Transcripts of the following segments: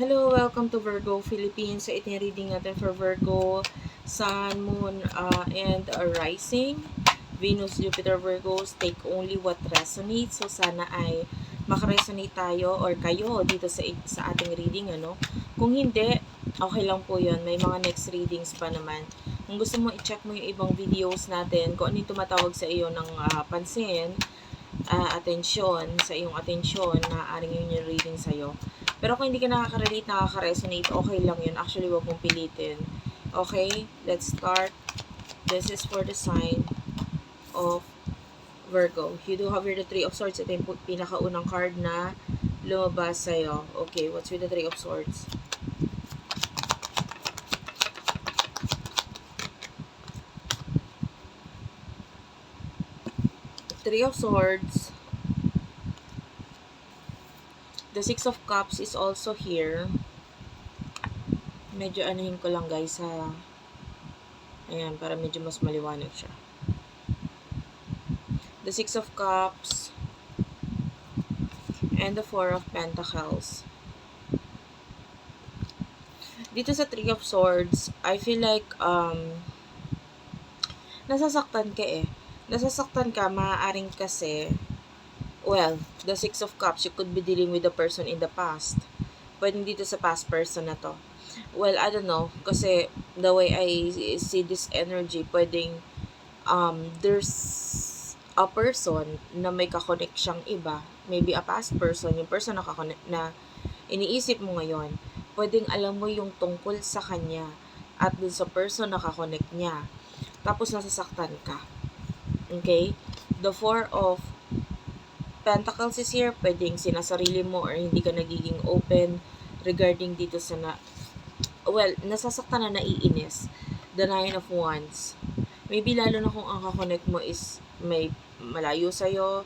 Hello, welcome to Virgo Philippines. Sa itin reading natin for Virgo, Sun, Moon, uh, and uh, Rising. Venus, Jupiter, Virgos, take only what resonates. So, sana ay makaresonate tayo or kayo dito sa, sa ating reading. Ano? Kung hindi, okay lang po yun. May mga next readings pa naman. Kung gusto mo, i-check mo yung ibang videos natin, kung ano yung tumatawag sa iyo ng uh, pansin, uh, atensyon, sa iyong atensyon, naaaring yun yung reading sa'yo. Pero kung hindi ka nakaka-relate, nakaka-resonate, okay lang yun. Actually, wag mong pilitin. Okay? Let's start. This is for the sign of Virgo. You do have here the Three of Swords. Ito yung pinakaunang card na lumabas sa'yo. Okay, what's with the Three of Swords? Three of Swords. The Six of Cups is also here. Medyo anahin ko lang guys sa ayan, para medyo mas maliwanag siya. The Six of Cups and the Four of Pentacles. Dito sa Three of Swords, I feel like um nasasaktan ka eh nasasaktan ka, maaaring kasi, well, the Six of Cups, you could be dealing with a person in the past. Pwedeng dito sa past person na to. Well, I don't know, kasi the way I see this energy, pwedeng um, there's a person na may kakonect siyang iba, maybe a past person, yung person na, kakonect, na iniisip mo ngayon, pwedeng alam mo yung tungkol sa kanya at dun sa person na kakonect niya. Tapos nasasaktan ka Okay? The Four of Pentacles is here. Pwedeng sinasarili mo or hindi ka nagiging open regarding dito sa na... Well, nasasaktan na naiinis. The Nine of Wands. Maybe lalo na kung ang kakonect mo is may malayo sa'yo,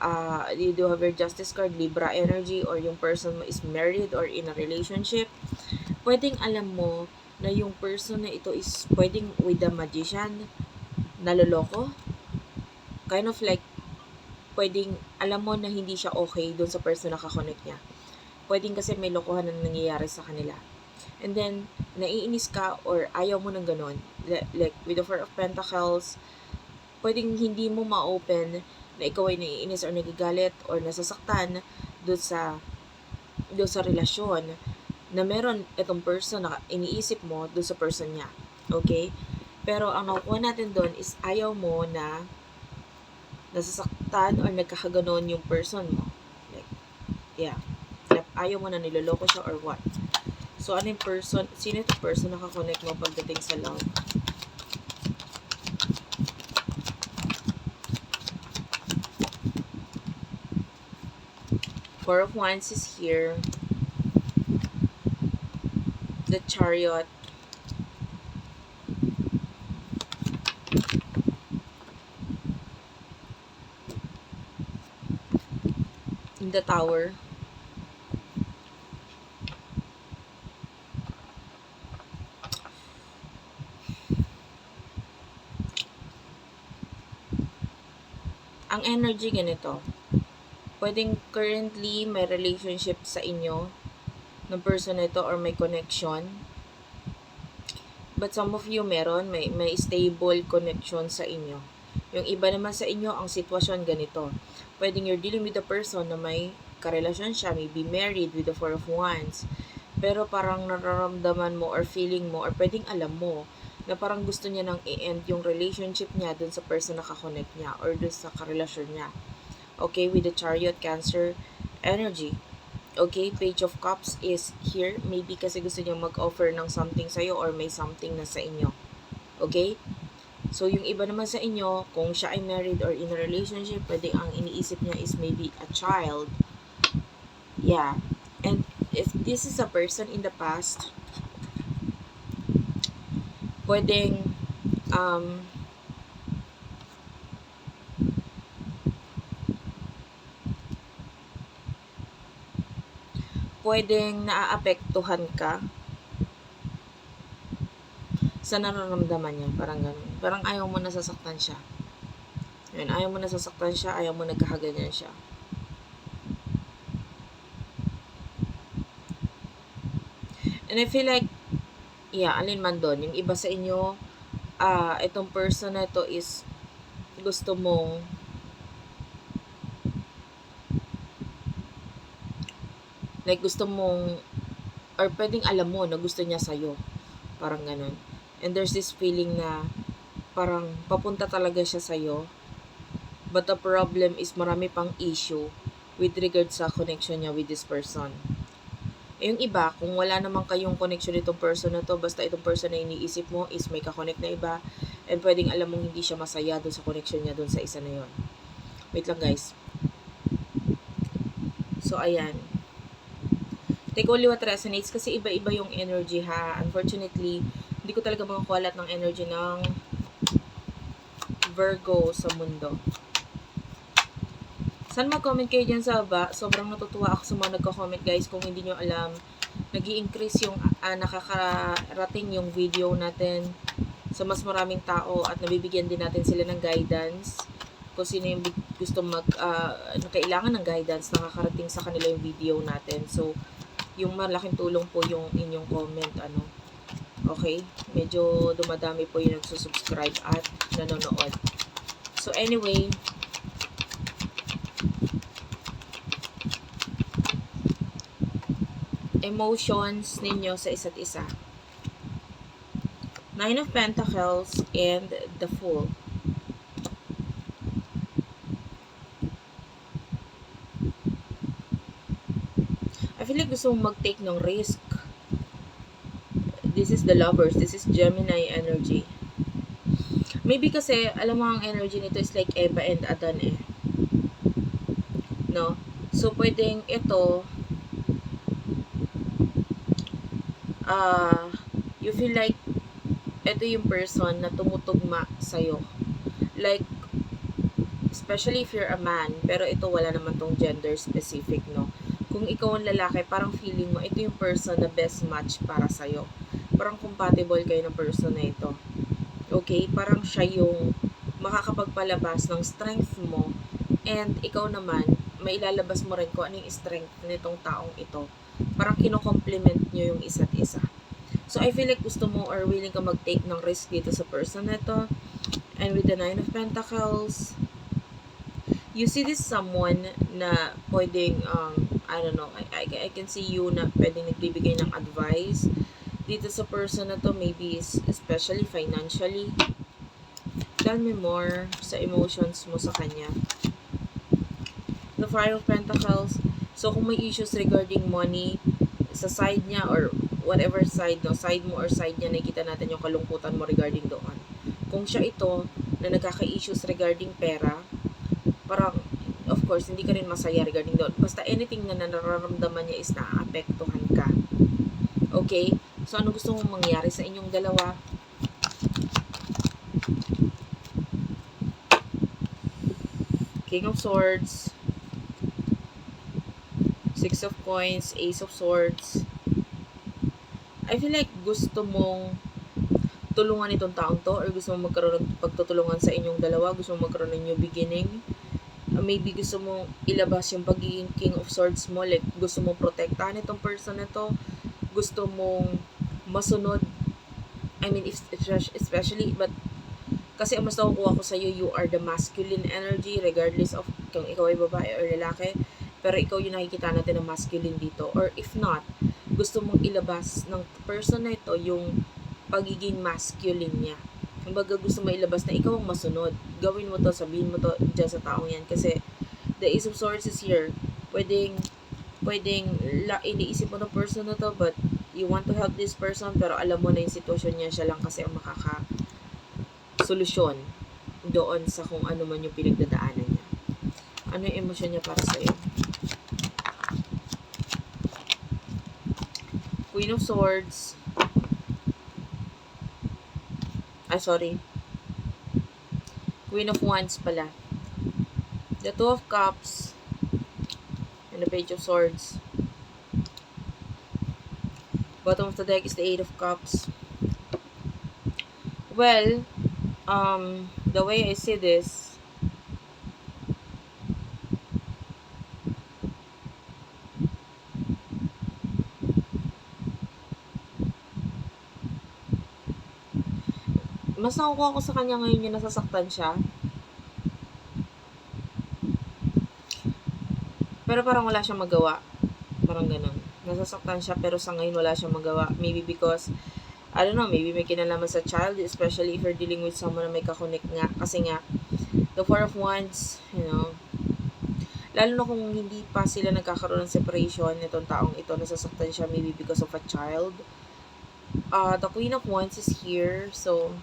uh, you do have your justice card, Libra energy, or yung person mo is married or in a relationship, pwedeng alam mo na yung person na ito is pwedeng with the magician, naloloko, kind of like, pwedeng, alam mo na hindi siya okay doon sa person na kakonect niya. Pwedeng kasi may lokohan na nangyayari sa kanila. And then, naiinis ka or ayaw mo ng ganun. Like, with the Four of Pentacles, pwedeng hindi mo ma-open na ikaw ay naiinis or nagagalit or nasasaktan doon sa doon sa relasyon na meron itong person na iniisip mo doon sa person niya. Okay? Pero ang nakukuha natin doon is ayaw mo na nasasaktan or nagkakaganon yung person mo. Like, yeah. Like, ayaw mo na niloloko siya or what. So, ano yung person, sino yung person na kakonect mo pagdating sa love? Four of Wands is here. The Chariot. The tower. Ang energy ganito. Pwedeng currently may relationship sa inyo ng person nito or may connection. But some of you meron, may, may stable connection sa inyo. Yung iba naman sa inyo, ang sitwasyon ganito pwedeng you're dealing with a person na may karelasyon siya, maybe married with the Four of Wands, pero parang nararamdaman mo or feeling mo or pwedeng alam mo na parang gusto niya nang i-end yung relationship niya dun sa person na kakonect niya or dun sa karelasyon niya. Okay, with the Chariot Cancer energy. Okay, Page of Cups is here. Maybe kasi gusto niya mag-offer ng something sa'yo or may something na sa inyo. Okay? So, yung iba naman sa inyo, kung siya ay married or in a relationship, pwede ang iniisip niya is maybe a child. Yeah. And if this is a person in the past, pwedeng um, pwedeng naaapektuhan ka sa nararamdaman niya. Parang ganun. Parang ayaw mo nasasaktan siya. Ayun, ayaw mo nasasaktan siya, ayaw mo nagkakaganyan siya. And I feel like, yeah, alin man doon, yung iba sa inyo, ah itong person na to is gusto mong like gusto mong or pwedeng alam mo na gusto niya sa'yo. Parang ganun. And there's this feeling na parang papunta talaga siya sa'yo. But the problem is marami pang issue with regard sa connection niya with this person. Eh, yung iba, kung wala naman kayong connection nitong person na to, basta itong person na iniisip mo is may kakonect na iba, and pwedeng alam mong hindi siya masaya doon sa connection niya doon sa isa na yon. Wait lang guys. So, ayan. Take only what resonates kasi iba-iba yung energy ha. Unfortunately, hindi ko talaga makakuha lahat ng energy ng Virgo sa mundo. Saan mag-comment kayo dyan sa baba? Sobrang natutuwa ako sa mga nagko-comment guys. Kung hindi nyo alam, nag increase yung uh, nakakarating yung video natin sa mas maraming tao at nabibigyan din natin sila ng guidance kung sino yung gusto mag uh, kailangan ng guidance nakakarating sa kanila yung video natin so yung malaking tulong po yung inyong comment ano okay medyo dumadami po yung nagsusubscribe at nanonood so anyway emotions ninyo sa isa't isa. Nine of Pentacles and the Fool. I feel like gusto mong mag-take ng risk. Is the lovers. This is Gemini energy. Maybe kasi, alam mo ang energy nito is like Eva and Adan eh. No? So, pwedeng ito, uh, you feel like ito yung person na tumutugma sa'yo. Like, especially if you're a man, pero ito wala naman tong gender specific, no? Kung ikaw ang lalaki, parang feeling mo, ito yung person na best match para sa'yo. Parang compatible kayo ng person na ito. Okay? Parang siya yung makakapagpalabas ng strength mo and ikaw naman, may ilalabas mo rin kung ano yung strength nitong taong ito parang kino-complement nyo yung isa't isa. So, I feel like gusto mo or willing ka mag-take ng risk dito sa person na to. And with the Nine of Pentacles, you see this someone na pwedeng, um, I don't know, I, I, I can see you na pwedeng nagbibigay ng advice dito sa person na to, maybe especially financially. Tell me more sa emotions mo sa kanya. The Five of Pentacles, So, kung may issues regarding money sa side niya or whatever side, no, side mo or side niya, nakikita natin yung kalungkutan mo regarding doon. Kung siya ito, na nagkaka-issues regarding pera, parang, of course, hindi ka rin masaya regarding doon. Basta anything na nararamdaman niya is naaapektuhan ka. Okay? So, ano gusto mong mangyari sa inyong dalawa? King of Swords, Six of Coins, Ace of Swords. I feel like gusto mong tulungan itong taong to or gusto mong magkaroon ng pagtutulungan sa inyong dalawa, gusto mong magkaroon ng new beginning. Uh, maybe gusto mong ilabas yung pagiging King of Swords mo, like gusto mong protektahan itong person na to, gusto mong masunod. I mean, if, especially, but kasi ang mas nakukuha ko sa iyo, you are the masculine energy regardless of kung ikaw ay babae or lalaki pero ikaw yung nakikita natin ng masculine dito. Or if not, gusto mong ilabas ng person na ito yung pagiging masculine niya. Kumbaga gusto mo ilabas na ikaw ang masunod. Gawin mo to, sabihin mo to dyan sa taong yan. Kasi the Ace of Swords is here. Pwedeng, pwedeng la, iniisip mo ng person na to, but you want to help this person, pero alam mo na yung sitwasyon niya, siya lang kasi ang makaka solusyon doon sa kung ano man yung pinagdadaanan niya. Ano yung emosyon niya para sa iyo? Queen of Swords. Ay, sorry. Queen of Wands pala. The Two of Cups. And the Page of Swords. Bottom of the deck is the Eight of Cups. Well, um, the way I see this, mas nakukuha ko sa kanya ngayon yung nasasaktan siya. Pero parang wala siyang magawa. Parang ganun. Nasasaktan siya pero sa ngayon wala siyang magawa. Maybe because, I don't know, maybe may kinalaman sa child, especially if you're dealing with someone na may kakonek nga. Kasi nga, the Four of Wands, you know, lalo na kung hindi pa sila nagkakaroon ng separation, itong taong ito, nasasaktan siya maybe because of a child. Uh, the Queen of Wands is here, so,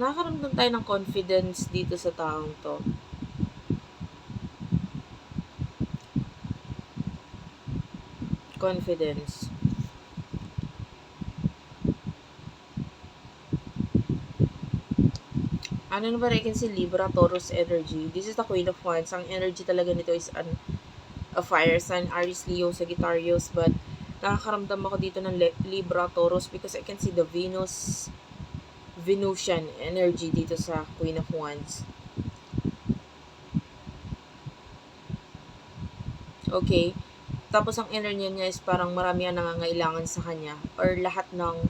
nakakaramdam tayo ng confidence dito sa taong to. Confidence. Ano na ba I can see Libra, Taurus energy. This is the Queen of Wands. Ang energy talaga nito is an, a fire sign, Aries, Leo, Sagittarius. But nakakaramdam ako dito ng Libra, Taurus because I can see the Venus, Venusian energy dito sa Queen of Wands. Okay. Tapos ang energy niya is parang marami ang nangangailangan sa kanya or lahat ng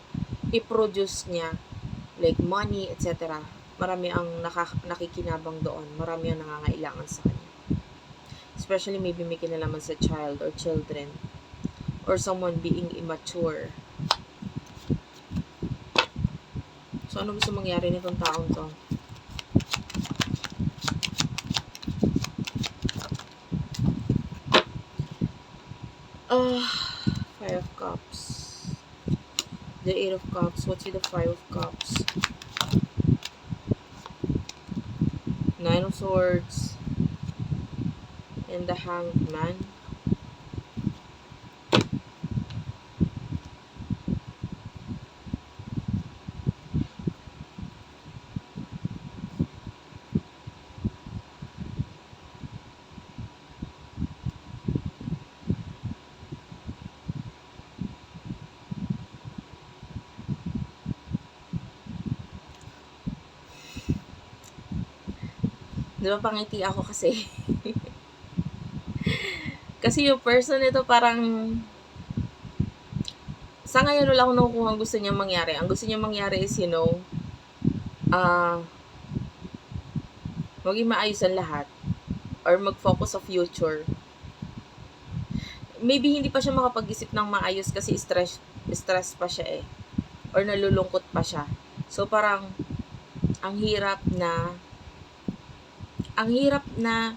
i-produce niya like money, etc. Marami ang naka- nakikinabang doon. Marami ang nangangailangan sa kanya. Especially maybe may kinalaman sa child or children or someone being immature. So, ano gusto mangyari nitong taong to? Ah, Five of Cups. The Eight of Cups. What's the Five of Cups? Nine of Swords. And the Hanged Man. Di ba pangiti ako kasi? kasi yung person nito parang sa ngayon wala akong nakukuha ang gusto niya mangyari. Ang gusto niya mangyari is, you know, ah, uh, maging maayos ang lahat or mag-focus sa future. Maybe hindi pa siya makapag-isip ng maayos kasi stress stress pa siya eh or nalulungkot pa siya. So parang ang hirap na ang hirap na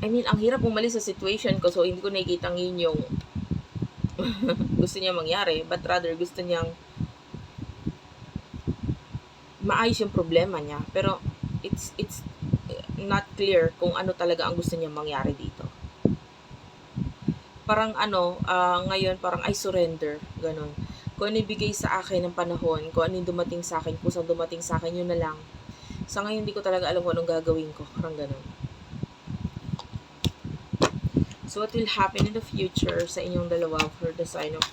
I mean, ang hirap umalis sa situation ko so hindi ko nakikita yun yung gusto niya mangyari but rather gusto niyang maayos yung problema niya. Pero it's it's not clear kung ano talaga ang gusto niya mangyari dito. Parang ano uh, ngayon parang I surrender ganun. Kung ano ibigay sa akin ng panahon kung ano dumating sa akin kung saan dumating sa akin yun na lang sa ngayon, hindi ko talaga alam kung anong gagawin ko. Parang ganun. So, what will happen in the future sa inyong dalawa for the sign of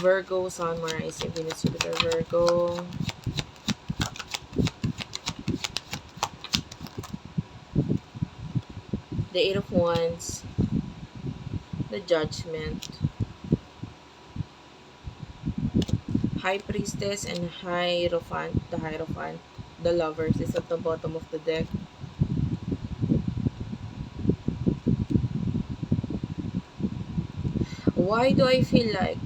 Virgo, Sun, Mars, Rising, Venus, Jupiter, Virgo. The Eight of Wands. The Judgment. High Priestess and Hierophant. The Hierophant the lovers is at the bottom of the deck. Why do I feel like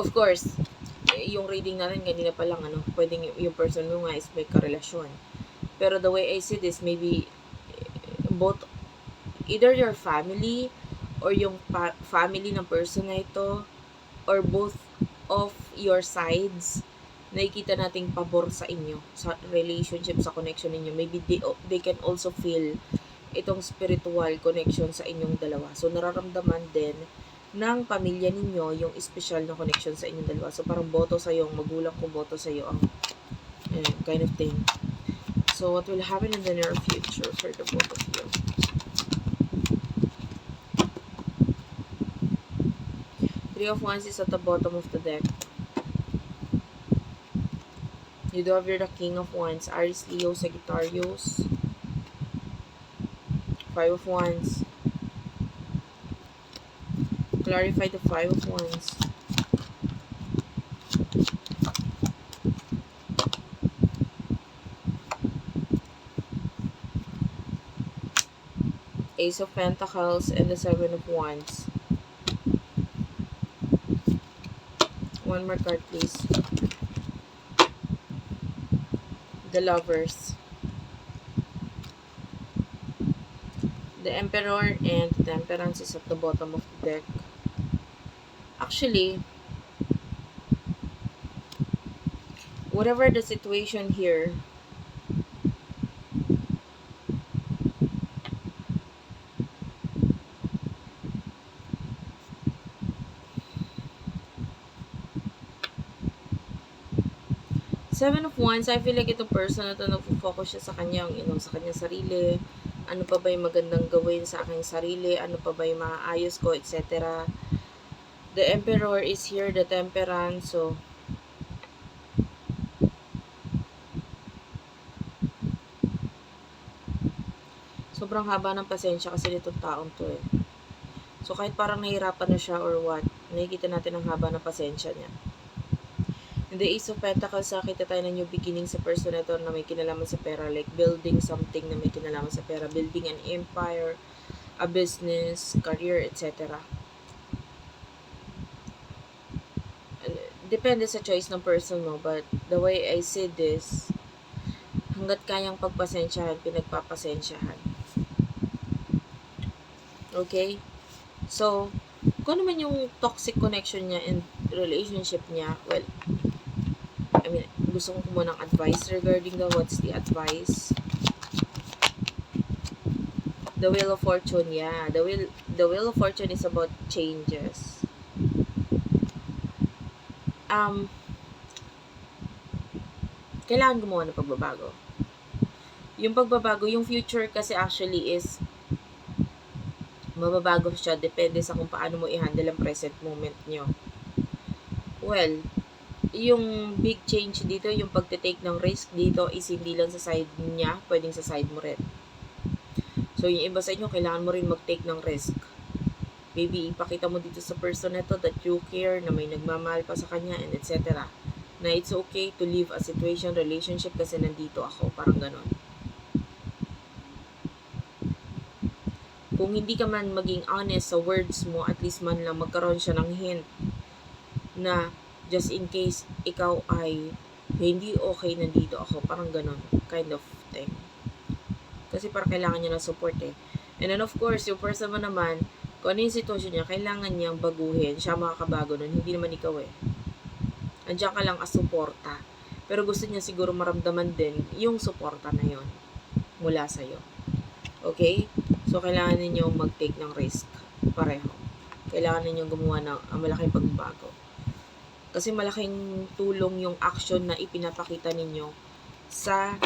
of course yung reading natin kanina pa lang ano, pwedeng yung person mo nga is may karelasyon. Pero the way I see this, maybe both either your family or yung family ng person na ito or both of your sides, nakikita nating pabor sa inyo, sa relationship, sa connection ninyo. Maybe they, they can also feel itong spiritual connection sa inyong dalawa. So, nararamdaman din ng pamilya ninyo yung special na connection sa inyong dalawa. So, parang boto sa yung magulang ko boto sa iyo ang eh, kind of thing. So, what will happen in the near future for the both of you? Three of Wands is at the bottom of the deck. You do have here the King of Wands, Aries, Leo, Sagittarius. Five of Wands. Clarify the Five of Wands. Ace of Pentacles and the Seven of Wands. One more card, please. The Lovers. The Emperor and Temperance is at the bottom of the deck. Actually, whatever the situation here, Seven of Wands, I feel like itong person na to nag-focus siya sa kanyang, you know, sa kanyang sarili. Ano pa ba yung magandang gawin sa aking sarili? Ano pa ba yung maaayos ko, etc. The Emperor is here, the Temperance, so sobrang haba ng pasensya kasi nitong taong to eh. So kahit parang nahihirapan na siya or what, nakikita natin ang haba ng pasensya niya. In the Ace of Pentacles, nakita tayo ng new beginning sa person na to na may kinalaman sa pera. Like building something na may kinalaman sa pera. Building an empire, a business, career, etc. Depende sa choice ng person mo. But the way I see this, hanggat kayang pagpasensyahan, pinagpapasensyahan. Okay? So, kung ano man yung toxic connection niya and relationship niya, well, Gusto ko munang advice regarding the what's the advice. The Wheel of Fortune, yeah. The Wheel, the Wheel of Fortune is about changes. Um, kailangan gumawa ng pagbabago. Yung pagbabago, yung future kasi actually is mababago siya depende sa kung paano mo i-handle ang present moment nyo. Well, yung big change dito, yung pagte-take ng risk dito is hindi lang sa side niya, pwedeng sa side mo rin. So, yung iba sa inyo, kailangan mo rin mag-take ng risk. Maybe ipakita mo dito sa person na to that you care, na may nagmamahal pa sa kanya, and etc. Na it's okay to leave a situation, relationship kasi nandito ako, parang ganon. Kung hindi ka man maging honest sa words mo, at least man lang magkaroon siya ng hint na just in case ikaw ay hindi okay nandito ako. Parang ganun kind of thing. Kasi parang kailangan niya ng support eh. And then of course, yung person mo naman, kung ano yung sitwasyon niya, kailangan niyang baguhin. Siya makakabago nun. Hindi naman ikaw eh. Andiyan ka lang as suporta. Pero gusto niya siguro maramdaman din yung suporta na yon mula sa'yo. Okay? So, kailangan ninyong mag-take ng risk. Pareho. Kailangan ninyong gumawa ng uh, malaking pagbabago. Kasi malaking tulong yung action na ipinapakita ninyo sa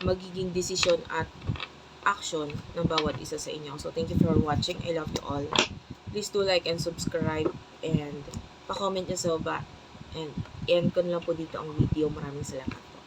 magiging desisyon at action ng bawat isa sa inyo. So, thank you for watching. I love you all. Please do like and subscribe and pa-comment nyo sa baba. And end ko na lang po dito ang video. Maraming salamat.